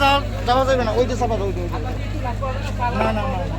যাওয়া যাওয়া যাবে না ওই যে চাপা দাও ওই যে, ওই যে। না না না